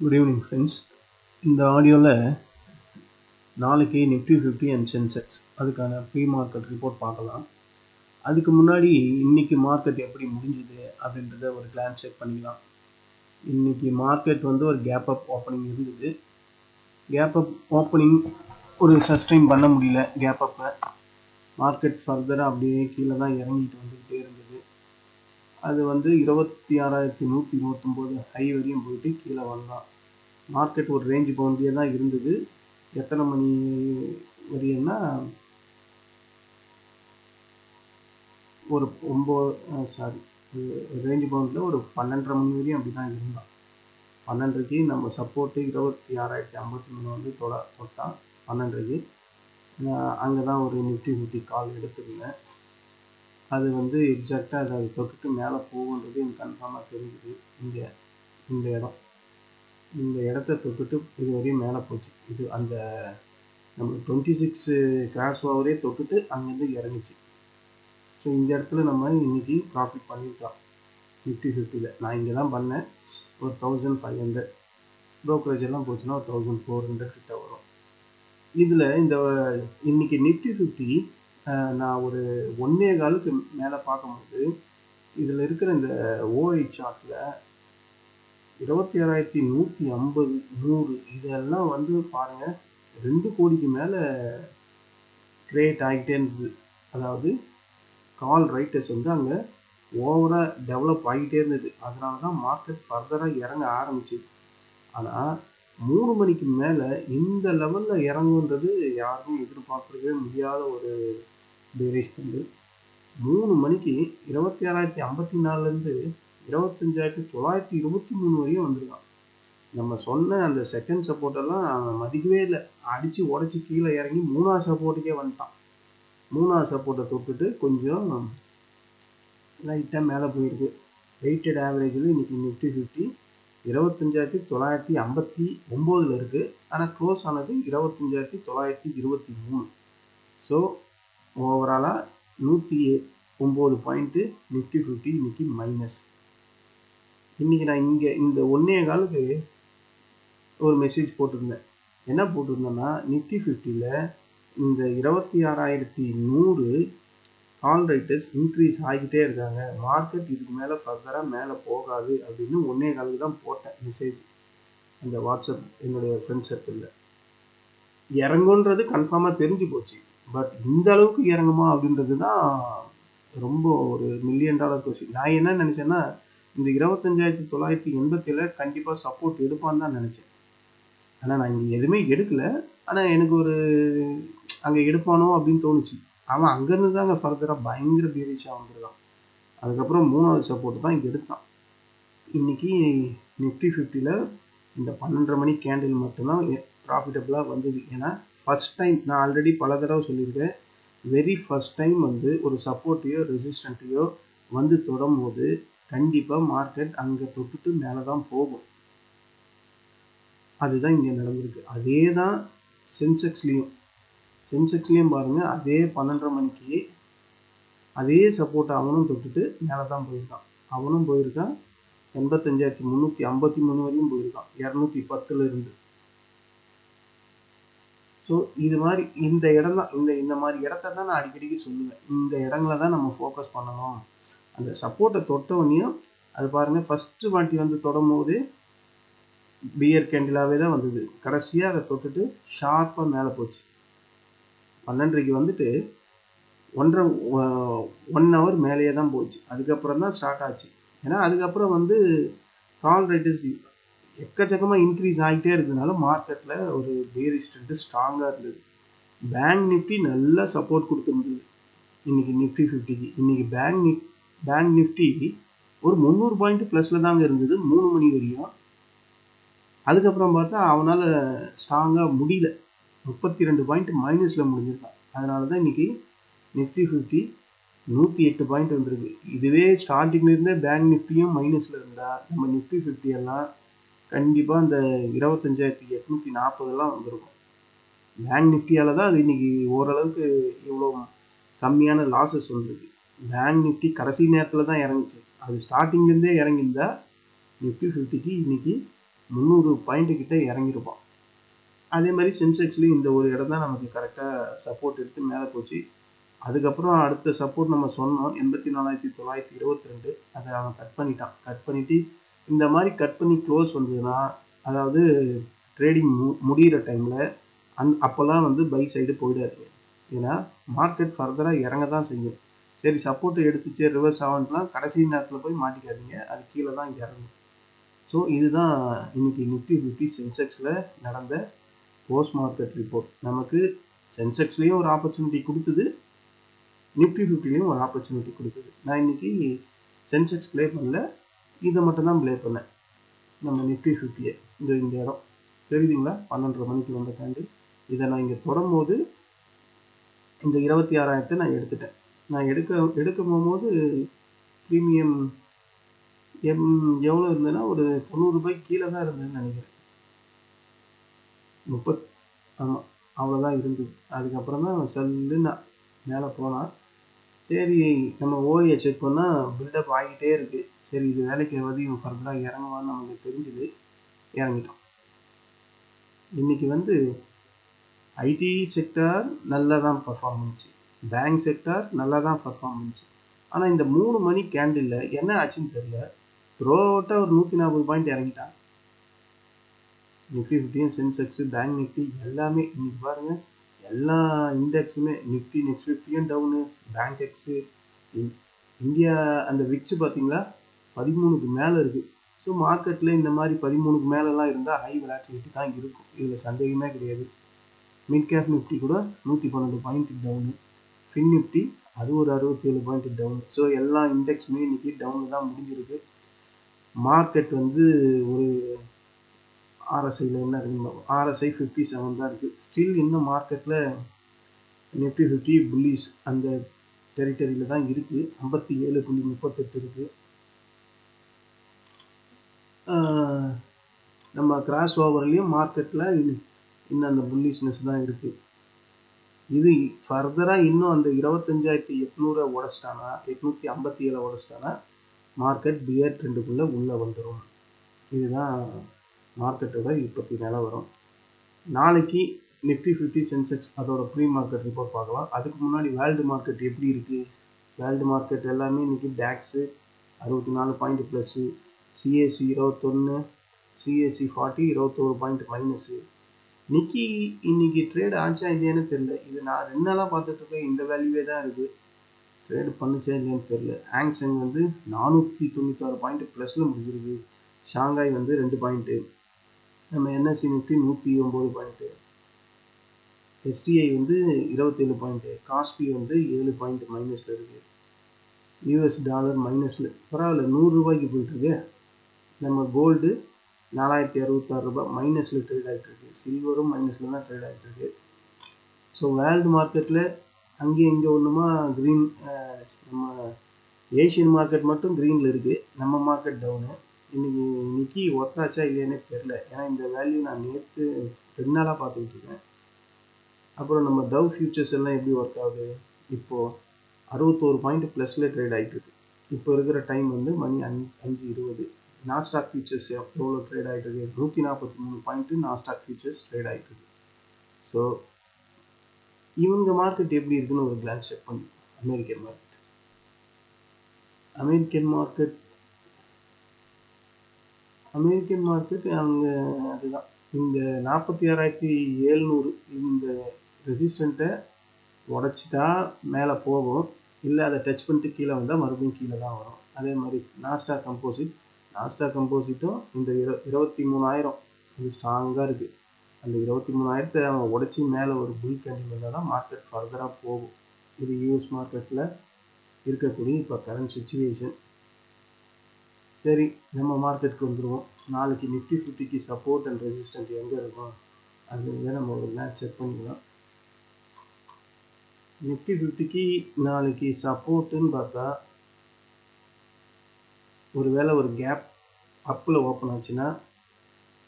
Good evening friends இந்த ஆடியோவில் நாளைக்கு நிஃப்டி ஃபிஃப்டி அண்ட் சென்செக்ஸ் அதுக்கான ப்ரீ மார்க்கெட் ரிப்போர்ட் பார்க்கலாம். அதுக்கு முன்னாடி இன்றைக்கி மார்க்கெட் எப்படி முடிஞ்சுது அப்படின்றத ஒரு கிளான்ஸ் செக் பண்ணிக்கலாம். இன்றைக்கி மார்க்கெட் வந்து ஒரு கேப் அப் ஓப்பனிங் இருந்தது கேப் அப் ஓப்பனிங் ஒரு சஸ்டெயின் பண்ண முடியல கேப் அப்பை மார்க்கெட் ஃபர்தராக அப்படியே கீழே தான் இறங்கிட்டு வந்துக்கிட்டே அது வந்து இருபத்தி ஆறாயிரத்தி நூற்றி இருபத்தொம்போது ஹை வரையும் போயிட்டு கீழே வந்தான். மார்க்கெட் ஒரு ரேஞ்ச் பவுண்டரியே தான் இருந்தது. எத்தனை மணி வரையும்னா ஒரு ஒம்பது சாரி ரேஞ்ச் பவுண்டில் ஒரு பன்னெண்டரை மணி வரையும் அப்படி தான் இருந்தான். பன்னெண்டரைக்கு நம்ம சப்போர்ட்டு இருபத்தி ஆறாயிரத்தி ஐம்பத்தி மூணு வந்து தொட தொட்டான். பன்னெண்டரைக்கு. அங்கே தான் ஒரு நிஃப்டி ஃபிஃப்டி கால் எடுத்துருந்தேன். அது வந்து எக்ஸாக்டாக அதை அது தொட்டுட்டு மேலே போகுன்றது எனக்கு கன்ஃபார்மாக தெரிஞ்சுது. இங்கே இந்த இடம். இந்த இடத்த தொட்டுட்டு இது வரையும் மேலே போச்சு. இது அந்த நம்ம டுவெண்ட்டி சிக்ஸ் கிராஸ் ஓவரே தொட்டுட்டு அங்கேருந்து இறங்குச்சு. ஸோ இந்த இடத்துல நம்ம இன்றைக்கி ப்ராஃபிட் பண்ணியிருக்கலாம். நிஃப்டி ஃபிஃப்டியில் நான் இங்கே தான் பண்ணேன். ஒரு தௌசண்ட் ஃபைவ் ஹண்ட்ரட் ப்ரோக்கரேஜ் எல்லாம் போச்சுன்னா ஒரு தௌசண்ட் ஃபோர் ஹண்ட்ரட் கிட்ட வரும். இதில் இந்த இன்னைக்கு நிஃப்டி ஃபிஃப்டி நான் ஒரு ஒன்னே காலுக்கு மேலே பார்க்கும்போது இதில் இருக்கிற இந்த ஓஐ சார்ட்டில் இருபத்தி ஏழாயிரத்தி நூற்றி ஐம்பது நூறு இதெல்லாம் வந்து பாருங்கள் ரெண்டு கோடிக்கு மேலே கிரியேட் ஆகிட்டே இருந்தது. அதாவது கால் ரைட்டர்ஸ் வந்து அங்கே ஓவராக டெவலப் ஆகிட்டே இருந்தது. அதனால தான் மார்க்கெட் ஃபர்தராக இறங்க ஆரம்பிச்சிது. ஆனால் மூணு மணிக்கு மேலே இந்த லெவலில் இறங்குன்றது யாருமே எதிர்பார்க்கவே முடியாத ஒரு பேரேஜ் மூணு மணிக்கு இருபத்தி ஆறாயிரத்தி ஐம்பத்தி நாலுலேருந்து இருபத்தஞ்சாயிரத்தி தொள்ளாயிரத்தி இருபத்தி மூணு வரையும் வந்திருக்கான். நம்ம சொன்ன அந்த செகண்ட் சப்போர்ட்டெல்லாம் மதிக்கவே இல்லை. அடித்து உடச்சி கீழே இறங்கி மூணாவது சப்போர்ட்டுக்கே வந்துட்டான். மூணாவது சப்போர்ட்டை தொட்டுட்டு கொஞ்சம் லைட்டாக மேலே போயிருக்கு. வெயிட்டட் ஆவரேஜில் இன்றைக்கி நிஃப்டி ஃபிஃப்டி இருபத்தஞ்சாயிரத்தி தொள்ளாயிரத்தி ஐம்பத்தி ஒம்போதில் இருக்குது ஆனால் க்ளோஸ் ஆனது இருபத்தஞ்சாயிரத்தி தொள்ளாயிரத்தி இருபத்தி மூணு. ஸோ ஓவராலாக நூற்றி ஒம்பது பாயிண்ட்டு நிஃப்டி ஃபிஃப்டி இன்னைக்கு மைனஸ் இன்றைக்கி நான் இங்கே இந்த ஒன்றே காலுக்கு ஒரு மெசேஜ் போட்டிருந்தேன். என்ன போட்டிருந்தேன்னா நிஃப்டி ஃபிஃப்டியில் இந்த இருபத்தி ஆறாயிரத்தி நூறு கால் ரைட்டர்ஸ் இன்க்ரீஸ் ஆகிக்கிட்டே இருக்காங்க. மார்க்கெட் இதுக்கு மேலே ஃபர்தராக மேலே போகாது அப்படின்னு ஒன்றே காலுக்கு தான் போட்டேன் மெசேஜ் அந்த வாட்ஸ்அப் என்னுடைய ஃப்ரெண்ட் சர்க்கிளில் இறங்குன்றது கன்ஃபார்மாக தெரிஞ்சு போச்சு. பட் இந்த அளவுக்கு இறங்குமா அப்படின்றது தான் ரொம்ப ஒரு மில்லியன் டாலர் கொஸ்டின் நான் என்ன நினச்சேன்னா இந்த இருபத்தஞ்சாயிரத்தி தொள்ளாயிரத்தி எண்பத்தில கண்டிப்பாக சப்போர்ட் எடுப்பான்னு தான் நினச்சேன். ஆனால் நான் இங்கே எதுவுமே எடுக்கலை. ஆனால் எனக்கு ஒரு அங்கே எடுப்பானோ அப்படின்னு தோணுச்சு. அவன் அங்கேருந்து தாங்க ஃபர்தராக பயங்கர பீரிஷாக வந்துருக்கான். அதுக்கப்புறம் மூணாவது சப்போர்ட் தான் இங்கே எடுத்தான். இன்னைக்கு நிஃப்டி ஃபிஃப்டியில் இந்த பன்னெண்டரை மணி கேண்டில் மட்டும்தான் ப்ராஃபிட்டபுளாக வந்தது. ஏன்னா ஃபஸ்ட் டைம் நான் ஆல்ரெடி பல தடவை சொல்லியிருக்கேன். வெரி ஃபஸ்ட் டைம் வந்து ஒரு சப்போர்ட்டையோ ரெசிஸ்டண்ட்டையோ வந்து தொடும் போது கண்டிப்பாக மார்க்கெட் அங்கே தொட்டுட்டு மேலே தான் போகும். அதுதான் இங்கே நடந்திருக்கு. அதே தான் சென்செக்ஸ்லேயும் சென்செக்ஸ்லேயும் பாருங்கள் அதே பன்னெண்டரை மணிக்கு அதே சப்போர்ட் அவனும் தொட்டுட்டு மேலே தான் போயிருக்கான். அவனும் போயிருக்கான். எண்பத்தஞ்சாயிரத்தி முந்நூற்றி ஐம்பத்தி மூணு வரையும் போயிருக்கான். இரநூத்தி பத்தில் இருந்து. ஸோ இது மாதிரி இந்த இடம் தான் இந்த இந்த மாதிரி இடத்த தான் நான் அடிக்கடிக்கு சொல்லுவேன். இந்த இடங்கள தான் நம்ம ஃபோக்கஸ் பண்ணணும். அந்த சப்போர்ட்டை தொட்டவனையும் அது பாருங்கள் ஃபஸ்ட்டு வாட்டி வந்து தொடும் போது பியர் கேண்டிலாகவே தான் வந்தது. கடைசியாக அதை தொட்டுட்டு ஷார்ப்பாக மேலே போச்சு. பன்னெண்டரைக்கு வந்துட்டு ஒன்றரை ஒன் ஹவர் மேலேயே தான் போச்சு. அதுக்கப்புறம் தான் ஸ்டார்ட் ஆச்சு. ஏன்னா அதுக்கப்புறம் வந்து கால் ரைட்டர்ஸ் எக்கச்சக்கமாக இன்க்ரீஸ் ஆகிட்டே இருக்கிறதுனால மார்க்கெட்டில் ஒரு பேரிஸ்டன்ட்டு ஸ்ட்ராங்காக இருந்தது. பேங்க் நிஃப்டி நல்லா சப்போர்ட் கொடுத்துருந்தது இன்றைக்கி நிஃப்டி ஃபிஃப்டிக்கு இன்றைக்கி பேங்க் நிஃப் பேங்க் நிஃப்டி ஒரு முந்நூறு பாயிண்ட் ப்ளஸில் தாங்க இருந்தது மூணு மணி வரையும். அதுக்கப்புறம் பார்த்தா அவனால் ஸ்ட்ராங்காக முடியல. முப்பத்தி ரெண்டு பாயிண்ட் மைனஸில் முடிஞ்சிருக்கான். அதனால தான் இன்றைக்கி நிஃப்டி ஃபிஃப்டி நூற்றி எட்டு பாயிண்ட் வந்திருக்கு. இதுவே ஸ்டார்டிங்லேருந்தே பேங்க் நிஃப்டியும் மைனஸில் இருந்தால் நம்ம நிஃப்டி ஃபிஃப்டி எல்லாம் கண்டிப்பாக அந்த இருபத்தஞ்சாயிரத்தி எட்நூற்றி நாற்பதெல்லாம் வந்திருக்கும். பேங்க் நிஃப்டியால் தான் அது இன்னைக்கு ஓரளவுக்கு இவ்வளோ கம்மியான லாஸஸ் வந்திருக்கு. பேங்க் நிஃப்டி கடைசி நேரத்தில் தான் இறங்குச்சு. அது ஸ்டார்டிங்லேருந்தே இறங்கியிருந்தா நிஃப்டி ஃபிஃப்டிக்கு இன்னைக்கு முந்நூறு பாயிண்ட் கிட்ட இறங்கியிருப்பான். அதே மாதிரி சென்செக்ஸ்லேயும் இந்த ஒரு இடம் தான் நமக்கு கரெக்டாக சப்போர்ட் எடுத்து மேலே போச்சு. அதுக்கப்புறம் அடுத்த சப்போர்ட் நம்ம சொன்னோம் எண்பத்தி நாலாயிரத்தி தொள்ளாயிரத்தி இருபத்தி ரெண்டு. அதை அவன் கட் பண்ணிட்டான். கட் பண்ணிவிட்டு இந்த மாதிரி கட் பண்ணி க்ளோஸ் வந்ததுன்னா அதாவது ட்ரேடிங் மு முடிகிற டைமில் அந் அப்போல்லாம் வந்து பை சைடு போயிடாது. ஏன்னா மார்க்கெட் ஃபர்தராக இறங்க தான் செய்யும். சரி சப்போர்ட் எடுத்துச்சு ரிவர்ஸ் ஆகலாம் கடைசி நேரத்தில் போய் மாட்டிக்காதீங்க. அது கீழே தான் இறங்கும். ஸோ இதுதான் இன்னைக்கு நிஃப்டி ஃபிஃப்டி சென்செக்ஸில் நடந்த போஸ்ட் மார்க்கெட் ரிப்போர்ட் நமக்கு சென்செக்ஸ்லேயும் ஒரு ஆப்பர்ச்சுனிட்டி கொடுத்தது நிஃப்டி ஃபிஃப்டிலையும் ஒரு ஆப்பர்ச்சுனிட்டி கொடுக்குது நான் இன்னைக்கு சென்செக்ஸ் ப்ளே பண்ணல. இதை மட்டும் தான் ப்ளே பண்ணேன். நம்ம நிஃப்டி ஃபிஃப்டியை இந்த இந்த இடம். தெரியுதுங்களா? பன்னெண்டரை மணிக்கு வந்த கேண்டில் இதை நான் இங்கே தொடரும்போது இந்த இருபத்தி ஆறாயிரத்தை நான் எடுத்துட்டேன். நான் எடுக்க எடுக்க போகும்போது ப்ரீமியம் எம் எவ்வளோ இருந்ததுன்னா ஒரு தொண்ணூறு ரூபாய் கீழே தான் இருந்ததுன்னு நினைக்கிறேன். முப்பத் ஆமாம் அவ்வளோதான் இருந்தது. அதுக்கப்புறம் தான் செல்லு நான் மேலே போனால் சரி நம்ம ஓஏ செக் பண்ணால் பில்டப் ஆகிட்டே இருக்குது சரி இது வேலைக்கு எதாவது இவன் ஃபர்தராக இறங்குவான்னு நமக்கு தெரிஞ்சது. இறங்கிட்டோம். இன்னைக்கு வந்து ஐடி செக்டார் நல்லா தான் பர்ஃபார்ம் பண்ணுச்சு. பேங்க் செக்டார் நல்லா தான் பர்ஃபார்ம் பண்ணுச்சு. ஆனால் இந்த மூணு மணி கேண்டில் என்ன ஆச்சுன்னு தெரியல. த்ரோ அவுட்டாக ஒரு நூற்றி நாற்பது பாயிண்ட் இறங்கிட்டான். நிஃப்டி ஃபிஃப்டின் சென்செக்ஸ் பேங்க் நிஃப்டி எல்லாமே இன்னைக்கு பாருங்கள் எல்லா இண்டெக்ஸுமே நிஃப்டி நெக்ஸ்ட் ஃபிஃப்டியும் டவுனு பேங்க் எக்ஸு இந்தியா அந்த விக்ஸ் பார்த்தீங்களா? பதிமூணுக்கு மேலே இருக்குது ஸோ மார்க்கெட்டில் இந்த மாதிரி பதிமூணுக்கு மேலெலாம் இருந்தால் ஹை விளாட்டிலிட்டி தான் இருக்கும். இதில் சந்தேகமே கிடையாது. மிட் கேப் நிஃப்டி கூட நூற்றி பன்னெண்டு பாயிண்ட் டவுனு ஃபின் நிஃப்டி அது ஒரு அறுபத்தேழு பாயிண்ட் டவுன் ஸோ எல்லா இண்டெக்ஸுமே இன்றைக்கி டவுனில் தான் முடிஞ்சிருக்கு. மார்க்கெட் வந்து ஒரு ஆர்எஸ்ஐயில் என்ன இருக்குங்களோ ஆர்எஸ்ஐ ஃபிஃப்டி செவன் தான் இருக்குது ஸ்டில் இன்னும் மார்க்கெட்டில் நிஃப்டி ஃபிஃப்டி புல்லிஸ் அந்த டெரிட்டரியில் தான் இருக்குது ஐம்பத்தி ஏழு புள்ளி முப்பத்தெட்டு இருக்குது நம்ம கிராஸ் ஓவர்லேயும் மார்க்கெட்டில் இன்னும் அந்த புல்லிஷ்னஸ் தான் இருக்குது இது ஃபர்தராக இன்னும் அந்த இருபத்தஞ்சாயிரத்தி எட்நூறை உடச்சிட்டானா எட்நூற்றி ஐம்பத்தி ஏழை உடச்சிட்டானா மார்க்கெட் பியர் ட்ரெண்டுக்குள்ளே உள்ளே வந்துடும் இதுதான் மார்க்கெட்டோட இப்போத்தி நிலவரம். நாளைக்கு நிஃப்டி ஃபிஃப்டி சென்செக்ஸ் அதோட ப்ரீ மார்க்கெட் ரிப்போர்ட் பார்க்கலாம். அதுக்கு முன்னாடி வேர்ல்டு மார்க்கெட் எப்படி இருக்குது வேர்ல்டு மார்க்கெட் எல்லாமே இன்றைக்கி டேக்ஸு அறுபத்தி நாலு பாயிண்ட் ப்ளஸ்ஸு சிஎஸ்சி இருபத்தொன்று சிஎஸ்சி ஃபார்ட்டி இருபத்தோரு பாயிண்ட் மைனஸு நிக்கி இன்னைக்கு ட்ரேட் ஆச்சா இல்லையான்னு தெரில இது நான் ரெண்டு நாளாக பார்த்துட்டு இருக்கேன். இந்த வேல்யூவே தான் இருக்குது ட்ரேடு பண்ணுச்சா இல்லையான்னு தெரில ஹேங்ஸங் வந்து நானூற்றி தொண்ணூத்தாறு பாயிண்ட் ப்ளஸில் முடிஞ்சிருக்கு. ஷாங்காய் வந்து ரெண்டு பாயிண்ட்டு நம்ம என்எஸ்சி நிஃப்டி நூற்றி ஒம்பது பாயிண்ட்டு எஸ்டிஐ வந்து இருபத்தேழு பாயிண்ட்டு காஸ்பி வந்து ஏழு பாயிண்ட் மைனஸில் இருக்குது யூஎஸ் டாலர் மைனஸில் பரவாயில்ல நூறுரூபாய்க்கு போயிட்டுருக்கு நம்ம கோல்டு நாலாயிரத்தி அறுபத்தாறு ரூபாய் மைனஸில் ட்ரேட் ஆகிட்டுருக்கு சில்வரும் மைனஸில் தான் ட்ரேட் ஆகிட்டுருக்கு ஸோ வேர்ல்டு மார்க்கெட்டில் அங்கே இங்கே ஒன்றுமா க்ரீன் நம்ம ஏஷியன் மார்க்கெட் மட்டும் க்ரீனில் இருக்குது நம்ம மார்க்கெட் டவுனு இன்றைக்கி இன்னைக்கு ஒர்க் ஆச்சா இல்லையானே தெரில ஏன்னா இந்த வேல்யூ நான் நேற்று ரெண்டு நாளாக பார்த்துக்கிட்டு இருக்கேன். அப்புறம் நம்ம டவ் ஃபியூச்சர்ஸ் எல்லாம் எப்படி ஒர்க் ஆகுது? இப்போது அறுபத்தோரு பாயிண்ட் ப்ளஸில் ட்ரேட் ஆகிட்டு இருக்கு இப்போ இருக்கிற டைம் வந்து மணி அஞ்சு அஞ்சு இருபது. நாஸ்டாக் ஃபியூச்சர்ஸ் எவ்வளோ ட்ரேட் ஆகிட்டு இருக்கு நூற்றி நாற்பத்தி மூணு பாயிண்ட்டு நாஸ்டாக் ஃபியூச்சர்ஸ் ட்ரேட் ஆகிட்டு இருக்கு ஸோ இவங்க மார்க்கெட் எப்படி இருக்குன்னு ஒரு கிளான்ஸ் செக் பண்ணி. American market American market American market அங்கே அதுதான். இந்த நாற்பத்தி ஆறாயிரத்தி எழுநூறு இந்த ரெசிஸ்டண்ட்டை உடச்சிட்டா மேலே போகும். இல்லை அதை டச் பண்ணிட்டு கீழே வந்தால் மறுபடியும் கீழே தான் வரும். அதே மாதிரி நாஸ்டா கம்போசிட் நாஸ்டா கம்போசிட்டும் இந்த இரு இருபத்தி மூணாயிரம் இது ஸ்ட்ராங்காக இருக்குது அந்த இருபத்தி மூணாயிரத்தை அவங்க உடச்சி மேலே ஒரு புல் கேண்டில் தான் மார்க்கெட் ஃபர்தராக போகும். இது யூஎஸ் மார்க்கெட்டில் இருக்கக்கூடிய இப்போ கரண்ட் சுச்சுவேஷன் சரி நம்ம மார்க்கெட்டுக்கு வந்துடுவோம் நாளைக்கு நிஃப்டி ஃபிஃப்டிக்கு சப்போர்ட் அண்ட் ரெசிஸ்டன்ட் எங்கே இருக்கும் அது நம்ம ஒரு மேட்ச் செக் பண்ணிக்கலாம். நிஃப்டி ஃபிஃப்டிக்கு நாளைக்கு சப்போர்ட்டுன்னு பார்த்தா ஒருவேளை ஒரு கேப் அப்பில் ஓப்பன் ஆச்சுன்னா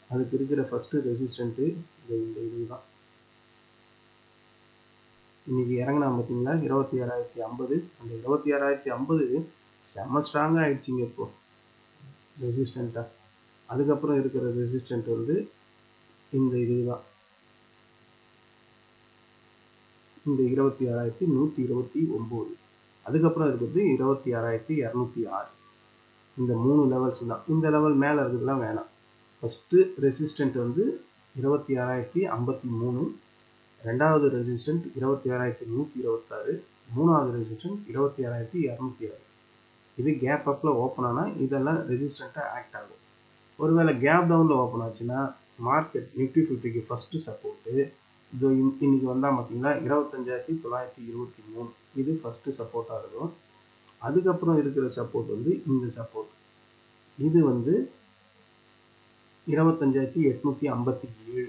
அதுக்கு இருக்கிற ஃபஸ்ட்டு ரெசிஸ்டண்ட்டு இந்த இந்த இதுதான். இன்றைக்கி இறங்கினா பார்த்தீங்களா? இருபத்தி ஆறாயிரத்தி ஐம்பது. அந்த இருபத்தி ஆறாயிரத்தி ஐம்பது செம்ம ஸ்ட்ராங்காக ஆகிடுச்சிங்க இப்போ. ரெசிஸ்டண்ட்டாக அதுக்கப்புறம் இருக்கிற ரெசிஸ்டண்ட் வந்து இந்த இது தான் இந்த இருபத்தி ஆறாயிரத்தி நூற்றி இருபத்தி ஒம்பது. அதுக்கப்புறம் இருக்கிறது இருபத்தி ஆறாயிரத்தி இரநூத்தி ஆறு. இந்த மூணு லெவல்ஸ் தான். இந்த லெவல் மேலே இருக்கிறதுலாம் வேணாம். ஃபஸ்ட்டு ரெசிஸ்டண்ட் வந்து இருபத்தி ஆறாயிரத்தி ஐம்பத்தி மூணு ரெண்டாவது ரெசிஸ்டண்ட் இருபத்தி ஆறாயிரத்தி நூற்றி இருபத்தாறு மூணாவது ரெசிஸ்டன்ட் இருபத்தி ஆறாயிரத்தி இரநூத்தி ஆறு. இது கேப் அப்பில் ஓப்பன் ஆனால் இதெல்லாம் ரெசிஸ்டண்ட்டாக ஆக்ட் ஆகும். ஒருவேளை கேப் டவுனில் ஓப்பன் ஆச்சுன்னா மார்க்கெட் நிஃப்டி ஃபிஃப்டிக்கு ஃபஸ்ட்டு சப்போர்ட்டு இது இன்னைக்கு வந்தால் பார்த்தீங்கன்னா இருபத்தஞ்சாயிரத்தி தொள்ளாயிரத்தி இருபத்தி மூணு. இது ஃபஸ்ட்டு சப்போர்ட்டாக இருக்கும். அதுக்கப்புறம் இருக்கிற சப்போர்ட் வந்து இந்த சப்போர்ட் இது வந்து இருபத்தஞ்சாயிரத்தி எட்நூற்றி ஐம்பத்தி ஏழு.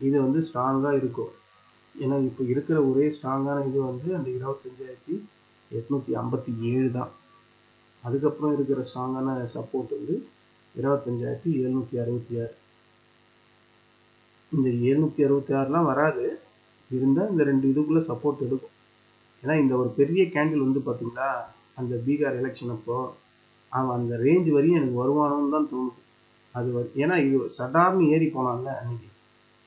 இது வந்து ஸ்ட்ராங்காக இருக்கும். ஏன்னா இப்போ இருக்கிற ஒரே ஸ்ட்ராங்கான இது வந்து அந்த இருபத்தஞ்சாயிரத்தி எட்நூற்றி ஐம்பத்தி ஏழு தான். அதுக்கப்புறம் இருக்கிற ஸ்ட்ராங்கான சப்போர்ட் வந்து இருபத்தஞ்சாயிரத்தி எழுநூற்றி அறுபத்தி ஆறு. இந்த எழுநூற்றி அறுபத்தி ஆறுலாம் வராது. இருந்தால் இந்த ரெண்டு இதுக்குள்ளே சப்போர்ட் எடுக்கும். ஏன்னா இந்த ஒரு பெரிய கேண்டில் வந்து பார்த்தீங்களா அந்த பீகார் எலெக்ஷன் அப்போ அவன் அந்த ரேஞ்ச் வரையும் எனக்கு வருமானம்னு தான் தோணுது. அது ஏன்னா இது சடார்னு ஏறி போனான்ல அன்னைக்கு.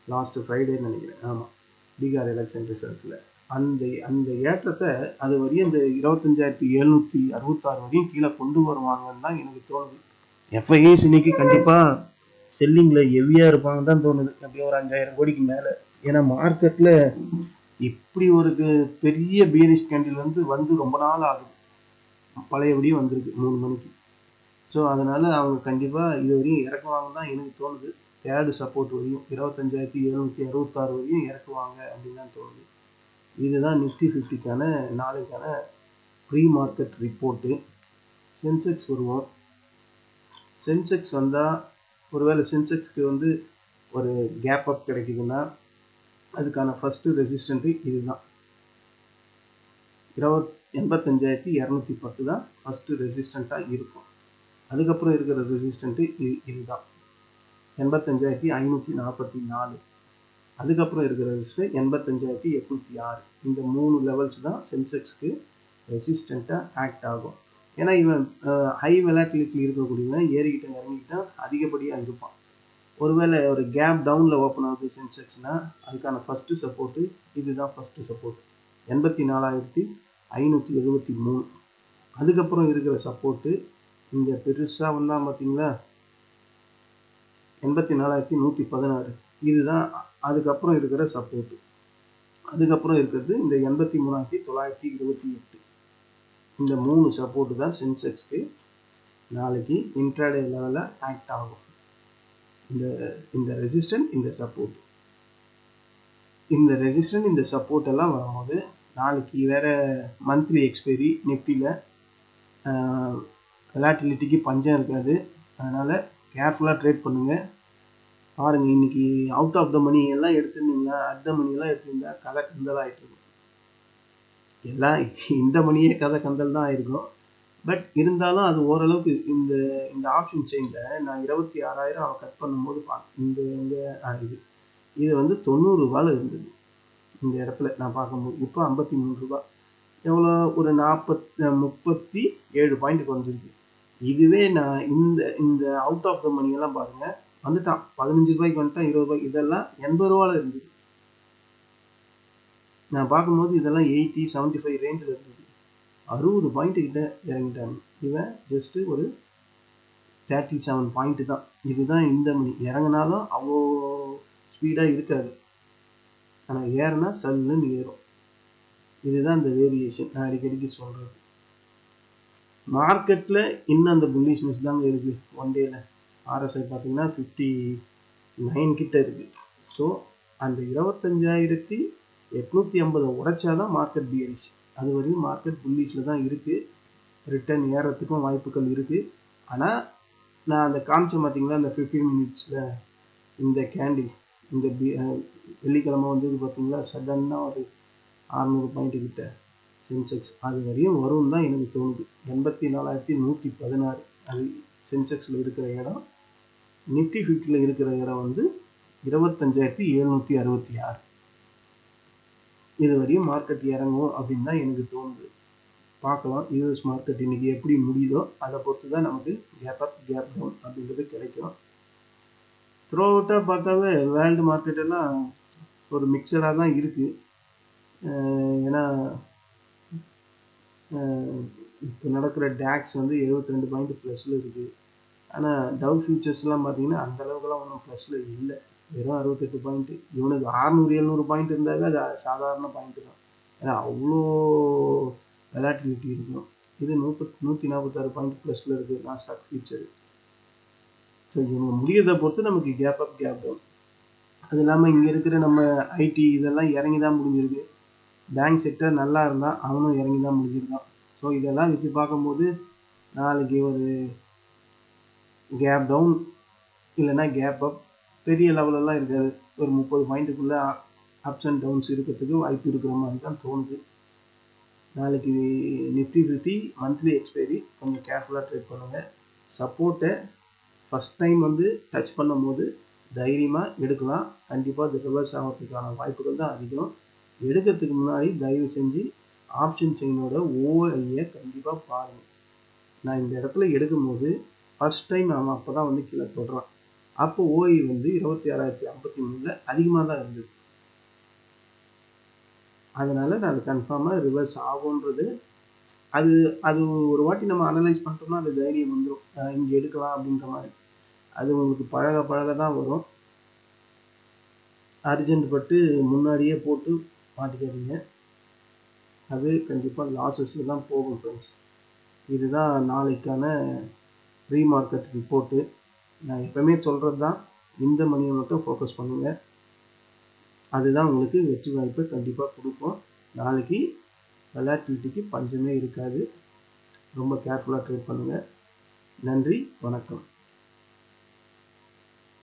லாஸ்ட்டு ஃப்ரைடேன்னு நினைக்கிறேன். ஆமாம் பீகார் எலெக்ஷன் ரிசல்ட்டில் அந்த அந்த ஏற்றத்தை அது வரையும் இந்த இருபத்தஞ்சாயிரத்தி எழுநூற்றி அறுபத்தாறு வரையும் கீழே கொண்டு வருவாங்கன்னு தான் எனக்கு தோணுது. எஃப்ஐஏஸ் இன்னைக்கு கண்டிப்பாக செல்லிங்கில் ஹெவியாக இருப்பாங்கன்னு தான் தோணுது. அப்படியே ஒரு அஞ்சாயிரம் கோடிக்கு மேலே. ஏன்னா மார்க்கெட்டில் இப்படி ஒரு பெரிய பீரிஷ் கேண்டில் வந்து வந்து ரொம்ப நாள் ஆகுது. பழையபடியும் வந்திருக்கு மூணு மணிக்கு. ஸோ அதனால் அவங்க கண்டிப்பாக இது வரையும் இறக்குவாங்க தான் எனக்கு தோணுது. தேர்டு சப்போர்ட் வரையும் இருபத்தஞ்சாயிரத்தி எழுநூற்றி அறுபத்தாறு வரையும் இறக்குவாங்க அப்படின்னு தான் தோணுது. இதுதான் நிஃப்டி ஃபிஃப்டிக்கான நாளைக்கான ப்ரீ மார்க்கெட் ரிப்போர்ட்டு சென்செக்ஸ் வருவோம். சென்செக்ஸ் வந்தால் ஒருவேளை சென்செக்ஸ்க்கு வந்து ஒரு கேப் அப் கிடைக்குதுன்னா அதுக்கான ஃபஸ்ட்டு ரெசிஸ்டண்ட்டு இதுதான் இருபத் எண்பத்தஞ்சாயிரத்தி இரநூத்தி பத்து தான் ஃபஸ்ட்டு ரெசிஸ்டண்ட்டாக இருக்கும். அதுக்கப்புறம் இருக்கிற ரெசிஸ்டண்ட்டு இது இதுதான். எண்பத்தஞ்சாயிரத்தி ஐநூற்றி நாற்பத்தி நாலு. அதுக்கப்புறம் இருக்கிற ரெசிஸ்டர் எண்பத்தஞ்சாயிரத்தி எட்நூற்றி ஆறு. இந்த மூணு லெவல்ஸ் தான் சென்செக்ஸ்க்கு ரெசிஸ்டண்ட்டாக ஆக்ட் ஆகும். ஏன்னா இவன் ஹை வெலாட்டிலிட்டி இருக்கக்கூடியவன் ஏறிக்கிட்ட இறங்கிக்கிட்ட அதிகப்படியாக இருப்பான். ஒருவேளை ஒரு கேப் டவுனில் ஓப்பன் ஆகுது சென்செக்ஸ்னால் அதுக்கான ஃபஸ்ட்டு சப்போர்ட்டு இதுதான் ஃபஸ்ட்டு சப்போர்ட் எண்பத்தி நாலாயிரத்தி ஐநூற்றி எழுபத்தி மூணு. அதுக்கப்புறம் இருக்கிற சப்போர்ட்டு இங்கே பெருசாக வந்தால் பார்த்தீங்களா எண்பத்தி நாலாயிரத்தி நூற்றி பதினாறு. இதுதான் அதுக்கப்புறம் இருக்கிற சப்போர்ட்டு அதுக்கப்புறம் இருக்கிறது இந்த எண்பத்தி மூணாயிரத்தி தொள்ளாயிரத்தி இருபத்தி எட்டு. இந்த மூணு சப்போர்ட்டு தான் சென்செக்ஸ்க்கு நாளைக்கு இன்ட்ராடே லெவலில் ஆக்ட் ஆகும். இந்த இந்த ரெசிஸ்டன்ட் இந்த சப்போர்ட் இந்த ரெசிஸ்டன்ட் இந்த சப்போர்ட் எல்லாம் வரும்போது நாளைக்கு வேறு மந்த்லி எக்ஸ்பைரி நிஃப்டியில் வெலாட்டிலிட்டிக்கு பஞ்சம் இருக்காது. அதனால் கேர்ஃபுல்லாக ட்ரேட் பண்ணுங்கள் பாருங்கள் இன்னைக்கு அவுட் ஆஃப் த மணி எல்லாம் எடுத்துருந்தீங்கன்னா அட் த மணியெல்லாம் எடுத்திருந்தா கதை கந்தல் ஆகிட்டு எல்லாம் இந்த மணியே கதை கந்தல் தான் ஆயிருக்கும். பட் இருந்தாலும் அது ஓரளவுக்கு இந்த இந்த ஆப்ஷன் செயினில் நான் இருபத்தி ஆறாயிரம் அவன் கட் பண்ணும்போது பார்க்க இந்த இந்த இது. இது வந்து தொண்ணூறு ரூபாயில் இருந்தது. இந்த இடத்துல நான் பார்க்கும்போது. இப்போ ஐம்பத்தி மூணு ரூபா. எவ்வளோ? ஒரு நாற்பத் முப்பத்தி ஏழு பாயிண்ட் வந்துருக்கு இதுவே நான் இந்த இந்த அவுட் ஆஃப் த மணியெல்லாம் பாருங்கள் வந்துட்டான். பதினஞ்சு ரூபாய்க்கு வந்துட்டான் இருபது ரூபாய்க்கு. இதெல்லாம் எண்பது ரூபாவில் இருந்தது. நான் பார்க்கும்போது இதெல்லாம் எயிட்டி செவன்ட்டி ஃபைவ் ரேஞ்சில் இருந்தது. அறுபது பாயிண்ட் கிட்ட இறங்கிட்டாங்க. இவன் ஜஸ்ட்டு ஒரு தேர்ட்டி செவன் பாயிண்ட்டு தான். இதுதான் இந்த மணி இறங்கினாலும் அவ்வளோ ஸ்பீடாக இருக்காது. ஆனால் ஏறுனா சல்லுன்னு ஏறும். இதுதான் இந்த வேரியேஷன் நான் அடிக்கடிக்கு சொல்கிறது மார்க்கெட்டில் இன்னும் அந்த புல்லிஷ்னஸ் தாங்க இருக்குது ஒன் டேல ஆர்எஸ்ஐ பார்த்தீங்கன்னா ஃபிஃப்டி நைன் கிட்ட இருக்குது ஸோ அந்த இருபத்தஞ்சாயிரத்தி எட்நூற்றி ஐம்பதை உடைச்சாதான் மார்க்கெட் பியரிஷ் அது வரையும் மார்க்கெட் புல்லிஷில் தான் இருக்குது ரிட்டர்ன் ஏறத்துக்கும் வாய்ப்புகள் இருக்குது ஆனால் நான் அந்த காமிச்சேன் பார்த்தீங்களா? அந்த ஃபிஃப்டீன் மினிட்ஸில் இந்த கேண்டில் இந்த பி வெள்ளிக்கிழமை வந்தது பார்த்தீங்களா? சடன்னாக ஒரு அறநூறு பாயிண்ட் கிட்ட சென்செக்ஸ். அது வரையும் வரும் தான் எனக்கு தோணுது. எண்பத்தி நாலாயிரத்தி நூற்றி பதினாறு. அது சென்செக்ஸில் இருக்கிற இடம். நிஃப்டி ஃபிஃப்டியில் இருக்கிற இடம் வந்து இருபத்தஞ்சாயிரத்தி எழுநூற்றி அறுபத்தி ஆறு. இது வரையும் மார்க்கெட் இறங்கும் அப்படின்னு தான் எனக்கு தோணுது. பார்க்கலாம். யூஎஸ் மார்க்கெட் இன்னைக்கு எப்படி முடியுதோ அதை பொறுத்து தான் நமக்கு கேப் அப் கேப் டவுன் அப்படின்றது கிடைக்கும். த்ரோ அவுட்டாக பார்த்தாவே வேர்ல்டு மார்க்கெட் எல்லாம் ஒரு மிக்சடாக தான் இருக்குது ஏன்னா இப்போ நடக்கிற டேக்ஸ் வந்து எழுபத்தி ரெண்டு பாயிண்ட் ப்ளஸில் இருக்குது ஆனால் டவு ஃபியூச்சர்ஸ்லாம் பார்த்தீங்கன்னா அந்த அளவுக்குலாம் ஒன்றும் ப்ளஸில் இல்லை. வெறும் அறுபத்தெட்டு பாயிண்ட்டு இவனுக்கு ஆறுநூறு எழுநூறு பாயிண்ட் இருந்தாவே அது சாதாரண பாயிண்ட் தான். ஏன்னா அவ்வளோ வெலாட்டிலிட்டி இருக்கும் இது நூற்றி நூற்றி நாற்பத்தாறு பாயிண்ட் ப்ளஸில் இருக்குது நாஸ்டாக் ஃபியூச்சர் ஸோ இவங்க முடியறதை பொறுத்து நமக்கு கேப் அப் கேப் டவுன் அது இல்லாமல் இங்கே இருக்கிற நம்ம ஐடி இதெல்லாம் இறங்கி தான் முடிஞ்சிருக்கு. பேங்க் செக்டர் நல்லா இருந்தால் அவனும் இறங்கி தான் முடிஞ்சிருக்கான். ஸோ இதெல்லாம் வச்சு பார்க்கும்போது நாளைக்கு ஒரு கேப் டவுன் இல்லைன்னா கேப் அப் பெரிய லெவலெல்லாம் இருக்காது. ஒரு முப்பது பாயிண்ட்டுக்குள்ளே அப்ஸ் அண்ட் டவுன்ஸ் இருக்கிறதுக்கு வாய்ப்பு இருக்கிற மாதிரி தான் தோணுது. நாளைக்கு நிஃப்டி ஃபிஃப்டி மந்த்லி எக்ஸ்பைரி கொஞ்சம் கேர்ஃபுல்லாக ட்ரேட் பண்ணுங்கள் சப்போர்ட்டை ஃபஸ்ட் டைம் வந்து டச் பண்ணும்போது தைரியமாக எடுக்கலாம். கண்டிப்பாக அது ரிவர்ஸ் ஆகிறதுக்கான வாய்ப்புகள் தான் அதிகம். எடுக்கிறதுக்கு முன்னாடி தயவு செஞ்சு ஆப்ஷன் செயினோட ஓஐயை கண்டிப்பாக பாருங்கள் நான் இந்த இடத்துல எடுக்கும்போது ஃபஸ்ட் டைம் நாம் அப்போ தான் வந்து கீழே தொடுறோம். அப்போ ஓஐ வந்து இருபத்தி ஆறாயிரத்தி ஐம்பத்தி மூணில் அதிகமாக தான் இருந்தது. அதனால் நான் கன்ஃபார்மாக ரிவர்ஸ் ஆகுன்றது அது அது ஒரு வாட்டி நம்ம அனலைஸ் பண்ணிட்டோம்னா அந்த தைரியம் வந்துடும் இங்கே எடுக்கலாம் அப்படின்ற மாதிரி. அது உங்களுக்கு பழக பழக தான் வரும். அர்ஜென்ட் பட்டு முன்னாடியே போட்டு மாட்டிக்காதீங்க. அது கண்டிப்பாக லாஸஸ் தான் போகும் ஃப்ரெண்ட்ஸ் இதுதான் நாளைக்கான ப்ரீ மார்க்கெட் ரிப்போர்ட்டு நான் எப்பவுமே சொல்கிறது தான் இந்த மணியை மட்டும் ஃபோக்கஸ் பண்ணுங்கள் அதுதான் உங்களுக்கு வெற்றி வாய்ப்பை கண்டிப்பாக கொடுக்கும். நாளைக்கு வெலாட்டிலிட்டிக்கு பஞ்சமே இருக்காது. ரொம்ப கேர்ஃபுல்லாக ட்ரேட் பண்ணுங்கள் நன்றி வணக்கம்.